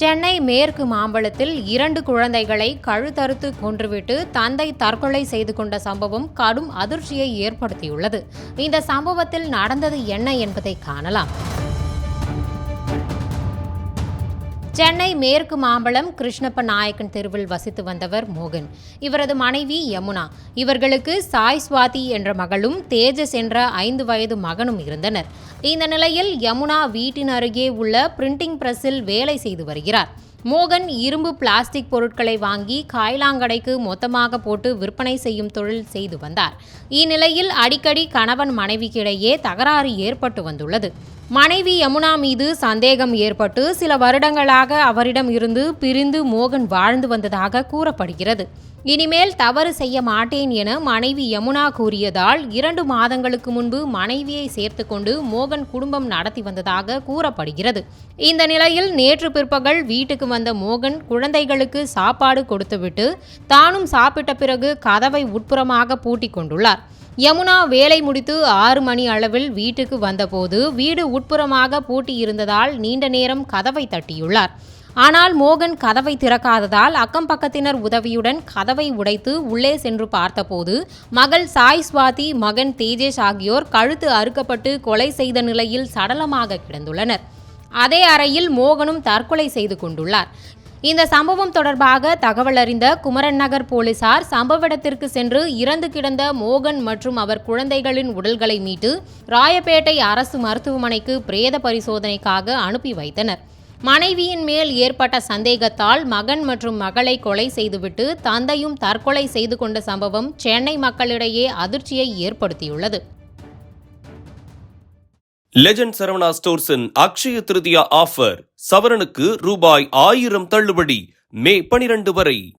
சென்னை மேற்கு மாம்பழத்தில் இரண்டு குழந்தைகளை கழுத்தறுத்து கொன்றுவிட்டு தந்தை தற்கொலை செய்து கொண்ட சம்பவம் கடும் அதிர்ச்சியை ஏற்படுத்தியுள்ளது. இந்த சம்பவத்தில் நடந்தது என்ன என்பதை காணலாம். சென்னை மேற்கு மாம்பழம் கிருஷ்ணப்ப நாயக்கன் தெருவில் வசித்து வந்தவர் மோகன். இவரது மனைவி யமுனா. இவர்களுக்கு சாய் சுவாதி என்ற மகளும் தேஜஸ் என்ற ஐந்து வயது மகனும் இருந்தனர். இந்த நிலையில் யமுனா வீட்டின் அருகே உள்ள பிரிண்டிங் பிரஸில் வேலை செய்து வருகிறார். மோகன் இரும்பு பிளாஸ்டிக் பொருட்களை வாங்கி காய்லாங்கடைக்கு மொத்தமாக போட்டு விற்பனை செய்யும் தொழில் செய்து வந்தார். இந்நிலையில் அடிக்கடி கணவன் மனைவிக்கிடையே தகராறு ஏற்பட்டு வந்துள்ளது. மனைவி யமுனா மீது சந்தேகம் ஏற்பட்டு சில வருடங்களாக அவரிடம் இருந்து பிரிந்து மோகன் வாழ்ந்து வந்ததாக கூறப்படுகிறது. இனிமேல் தவறு செய்ய மாட்டேன் என மனைவி யமுனா கூறியதால் இரண்டு மாதங்களுக்கு முன்பு மனைவியை சேர்த்து கொண்டு மோகன் குடும்பம் நடத்தி வந்ததாக கூறப்படுகிறது. இந்த நிலையில் நேற்று பிற்பகல் வீட்டுக்கு வந்த மோகன் குழந்தைகளுக்கு சாப்பாடு கொடுத்துவிட்டு தானும் சாப்பிட்ட பிறகு கதவை உட்புறமாக பூட்டி கொண்டுள்ளார். யமுனா வேலை முடித்து ஆறு மணி அளவில் வீட்டுக்கு வந்தபோது வீடு உட்புறமாக பூட்டியிருந்ததால் நீண்ட நேரம் கதவை தட்டியுள்ளார். ஆனால் மோகன் கதவை திறக்காததால் அக்கம் பக்கத்தினர் உதவியுடன் கதவை உடைத்து உள்ளே சென்று பார்த்தபோது மகள் சாய் சுவாதி மகன் தேஜேஷ் ஆகியோர் கழுத்து அறுக்கப்பட்டு கொலை செய்த நிலையில் சடலமாக கிடந்துள்ளனர். அதே அறையில் மோகனும் தற்கொலை செய்து கொண்டுள்ளார். இந்த சம்பவம் தொடர்பாக தகவல் அறிந்த குமரன் நகர் போலீசார் சம்பவ இடத்திற்கு சென்று இறந்து கிடந்த மோகன் மற்றும் அவர் குழந்தைகளின் உடல்களை மீட்டு ராயப்பேட்டை அரசு மருத்துவமனைக்கு பிரேத பரிசோதனைக்காக அனுப்பி வைத்தனர். மனைவியின் மேல் ஏற்பட்ட சந்தேகத்தால் மகன் மற்றும் மகளை கொலை செய்துவிட்டு தந்தையும் தற்கொலை செய்து கொண்ட சம்பவம் சென்னை மக்களிடையே அதிர்ச்சியை ஏற்படுத்தியுள்ளது. லெஜண்ட் சரவணா ஸ்டோர்ஸின் அக்ஷய திருதியா ஆஃபர் சவரனுக்கு ரூபாய் ஆயிரம் தள்ளுபடி மே பனிரெண்டு வரை.